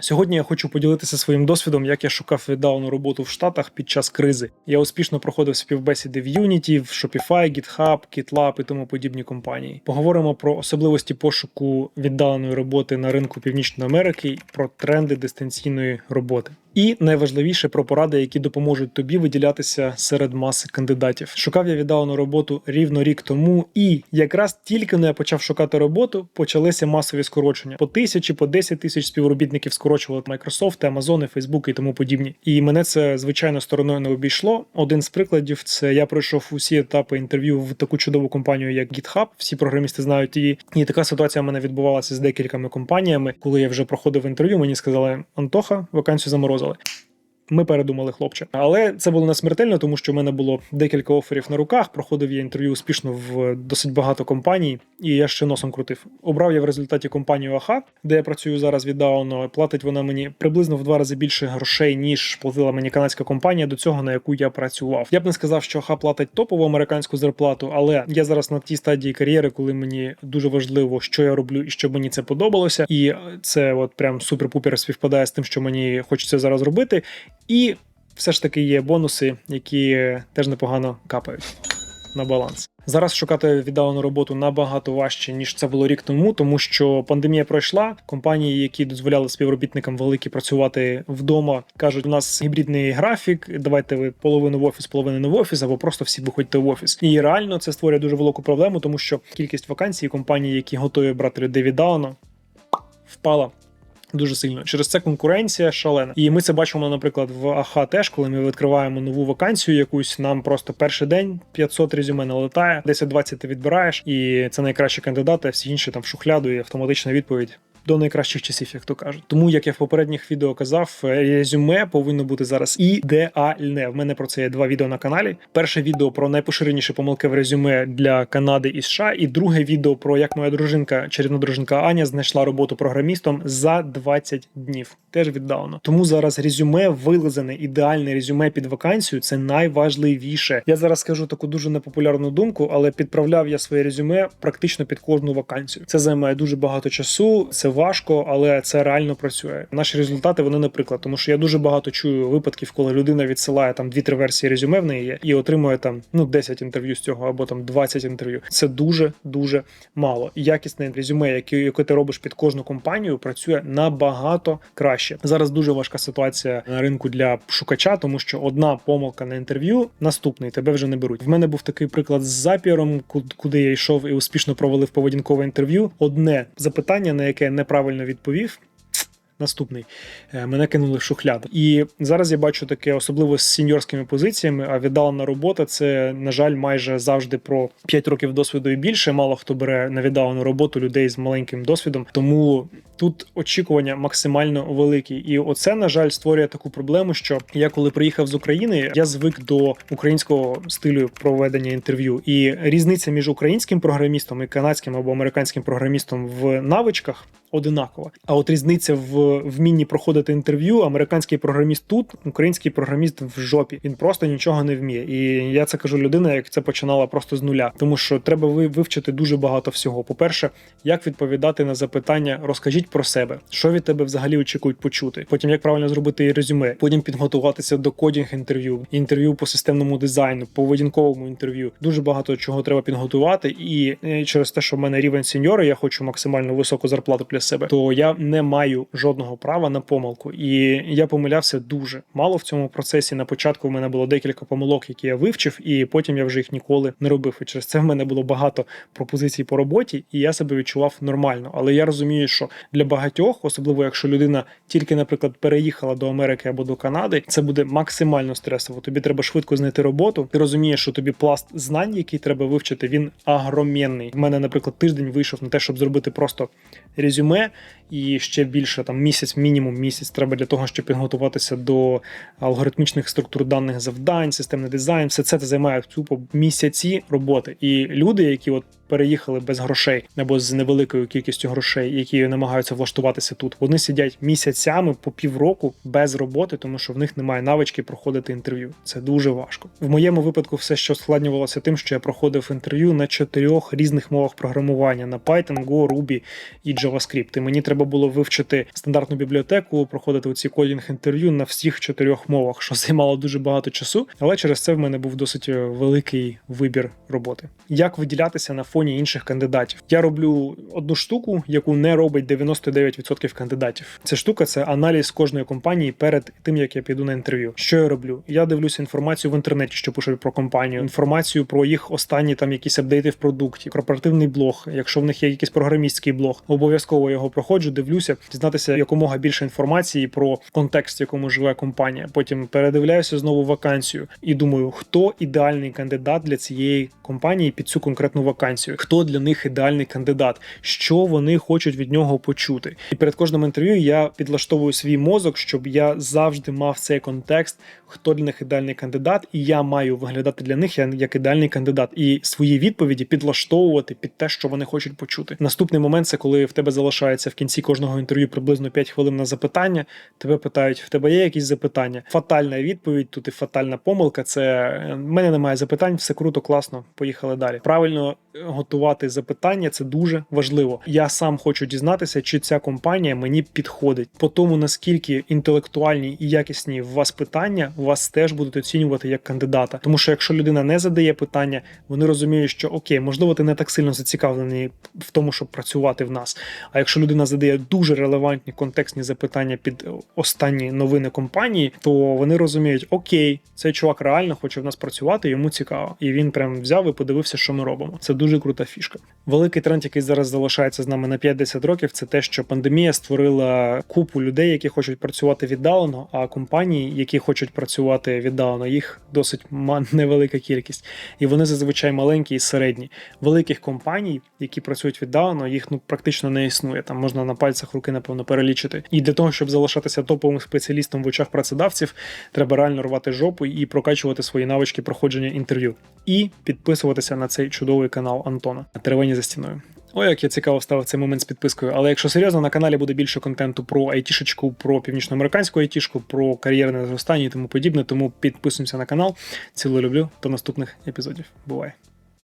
Сьогодні я хочу поділитися своїм досвідом, як я шукав віддалену роботу в Штатах під час кризи. Я успішно проходив співбесіди в Unity, в Shopify, GitHub, GitLab і тому подібні компанії. Поговоримо про особливості пошуку віддаленої роботи на ринку Північної Америки, про тренди дистанційної роботи. І найважливіше про поради, які допоможуть тобі виділятися серед маси кандидатів. Шукав я віддалену роботу рівно рік тому, і якраз тільки не я почав шукати роботу, почалися масові скорочення. По тисячі, по 10 тисяч співробітників скорочували Microsoft, Amazon, Facebook і тому подібні. І мене це звичайно стороною не обійшло. Один з прикладів це я пройшов усі етапи інтерв'ю в таку чудову компанію, як GitHub. Всі програмісти знають її. І така ситуація в мене відбувалася з декількома компаніями. Коли я вже проходив інтерв'ю, мені сказали: Антоха, вакансію заморозили. 无所谓。Ми передумали хлопче, але це було не смертельно, тому що в мене було декілька оферів на руках. Проходив я інтерв'ю успішно в досить багато компаній, і я ще носом крутив. Обрав я в результаті компанію АХА, де я працюю зараз віддалено. Платить вона мені приблизно в два рази більше грошей, ніж платила мені канадська компанія до цього, на яку я працював. Я б не сказав, що АХА платить топову американську зарплату, але я зараз на тій стадії кар'єри, коли мені дуже важливо, що я роблю і щоб мені це подобалося. І це от прям супер-пупер співпадає з тим, що мені хочеться зараз робити. І все ж таки є бонуси, які теж непогано капають на баланс. Зараз шукати віддалену роботу набагато важче ніж це було рік тому, тому що пандемія пройшла. Компанії, які дозволяли співробітникам великі працювати вдома, кажуть: у нас гібридний графік. Давайте ви половину в офіс, половину не в офіс, або просто всі виходьте в офіс. І реально це створює дуже велику проблему, тому що кількість вакансій компанії, які готові брати людей віддалено, впала. Дуже сильно через це конкуренція шалена, і ми це бачимо, наприклад, в АХ теж, коли ми відкриваємо нову вакансію, якусь нам просто перший день 500 резюме налетає, 10-20 ти відбираєш, і це найкращі кандидати, а всі інші там в шухляду і автоматична відповідь. До найкращих часів, як то кажуть. Тому, як я в попередніх відео казав, резюме повинно бути зараз ідеальне. В мене про це є два відео на каналі. Перше відео про найпоширеніші помилки в резюме для Канади і США, і друге відео про як моя дружинка, чарівна дружинка Аня, знайшла роботу програмістом за 20 днів. Теж віддалено. Тому зараз резюме вилизане, ідеальне резюме під вакансію це найважливіше. Я зараз скажу таку дуже непопулярну думку, але підправляв я своє резюме практично під кожну вакансію. Це займає дуже багато часу. Це важко, але це реально працює. Наші результати вони, наприклад, тому що я дуже багато чую випадків, коли людина відсилає там дві-три версії резюме в неї є, і отримує там ну 10 інтерв'ю з цього або там 20 інтерв'ю. Це дуже дуже мало. Якісне резюме, яке, яке ти робиш під кожну компанію, працює набагато краще. Зараз дуже важка ситуація на ринку для шукача, тому що одна помилка на інтерв'ю, наступний тебе вже не беруть. В мене був такий приклад з запіром, куди я йшов і успішно провалив поведінкове інтерв'ю. Одне запитання, на яке неправильно відповів. Наступний мене кинули в шухляду. І зараз я бачу таке, особливо з сіньорськими позиціями. А віддалена робота це, на жаль, майже завжди про 5 років досвіду і більше. Мало хто бере на віддалену роботу людей з маленьким досвідом. Тому тут очікування максимально великі. І оце, на жаль, створює таку проблему, що я коли приїхав з України, я звик до українського стилю проведення інтерв'ю. І різниця між українським програмістом і канадським або американським програмістом в навичках одинакова. А от різниця в вмінні проходити інтерв'ю. Американський програміст тут, український програміст в жопі. Він просто нічого не вміє. І я це кажу людина, як це починала просто з нуля. Тому що треба вивчити дуже багато всього. По-перше, як відповідати на запитання, розкажіть про себе, що від тебе взагалі очікують почути. Потім як правильно зробити резюме, потім підготуватися до кодінг інтерв'ю, по системному дизайну, по поведінковому інтерв'ю. Дуже багато чого треба підготувати. І через те, що в мене рівень сеньора, я хочу максимально високу зарплату для себе, то я не маю жодного права на помилку. І я помилявся дуже мало в цьому процесі. На початку в мене було декілька помилок, які я вивчив, і потім я вже їх ніколи не робив. І через це в мене було багато пропозицій по роботі, і я себе відчував нормально. Але я розумію, що для багатьох, особливо якщо людина тільки, наприклад, переїхала до Америки або до Канади, це буде максимально стресово. Тобі треба швидко знайти роботу. Ти розумієш, що тобі пласт знань, який треба вивчити, він агромєнний. В мене, наприклад, тиждень вийшов на те, щоб зробити просто резюме, і ще більше там місяць, мінімум місяць треба для того, щоб підготуватися до алгоритмічних структур даних завдань, системний дизайн. Все це займає цю місяці роботи. І люди, які от переїхали без грошей або з невеликою кількістю грошей, які намагаються влаштуватися тут. Вони сидять місяцями по півроку без роботи, тому що в них немає навички проходити інтерв'ю. Це дуже важко. В моєму випадку все, що складнювалося тим, що я проходив інтерв'ю на чотирьох різних мовах програмування: на Python, Go, Ruby і JavaScript. І мені треба було вивчити стандартну бібліотеку, проходити оці кодінг інтерв'ю на всіх чотирьох мовах, що займало дуже багато часу. Але через це в мене був досить е, великий вибір роботи. Як виділятися на фоні інших кандидатів? Я роблю одну штуку, яку не робить 99% кандидатів. Ця штука це аналіз кожної компанії перед тим, як я піду на інтерв'ю. Що я роблю? Я дивлюся інформацію в інтернеті, що пишуть про компанію, інформацію про їх останні там якісь апдейти в продукті, корпоративний блог. Якщо в них є якийсь програмістський блог, обов'язково його проходжу, дивлюся, дізнатися якомога більше інформації про контекст, в якому живе компанія. Потім передивляюся знову вакансію і думаю, хто ідеальний кандидат для цієї компанії під цю конкретну вакансію, хто для них ідеальний кандидат, що вони хочуть від нього почути. І перед кожним інтерв'ю я підлаштовую свій мозок, щоб я завжди мав цей контекст, хто для них ідеальний кандидат, і я маю виглядати для них як ідеальний кандидат, і свої відповіді підлаштовувати під те, що вони хочуть почути. Наступний момент це коли в тебе залишається в кінці кожного інтерв'ю приблизно 5 хвилин на запитання. Тебе питають: в тебе є якісь запитання? Фатальна відповідь, тут і фатальна помилка. Це «Е, в мене немає запитань, все круто, класно. Поїхали далі. Правильно готувати запитання це дуже важливо. Я сам хочу дізнатися, чи ця компанія мені підходить. По тому наскільки інтелектуальні і якісні у вас питання, вас теж будуть оцінювати як кандидата. Тому що якщо людина не задає питання, вони розуміють, що окей, можливо, ти не так сильно зацікавлений в тому, щоб працювати в нас. А якщо людина задає дуже релевантні контекстні запитання під останні новини компанії, то вони розуміють, окей, цей чувак реально хоче в нас працювати, йому цікаво, і він прям взяв і подивився, що ми робимо. Це дуже крута фішка. Великий тренд, який зараз залишається з нами на 5-10 років, це те, що пандемія створила купу людей, які хочуть працювати віддалено, а компанії, які хочуть працювати віддалено, їх досить невелика кількість, і вони зазвичай маленькі і середні. Великих компаній, які працюють віддалено, їх ну практично не існує. Там можна на пальцях руки, напевно, перелічити. І для того, щоб залишатися топовим спеціалістом в очах працедавців, треба реально рвати жопу і прокачувати свої навички проходження інтерв'ю. І підписуватися на цей чудовий канал Антона Теревені за стіною. Ой, як я цікаво став цей момент з підпискою. Але якщо серйозно, на каналі буде більше контенту про айтішечку, про північноамериканську айтішку, про кар'єрне зростання і тому подібне. Тому підписуємося на канал. Цілу люблю. До наступних епізодів. Буває.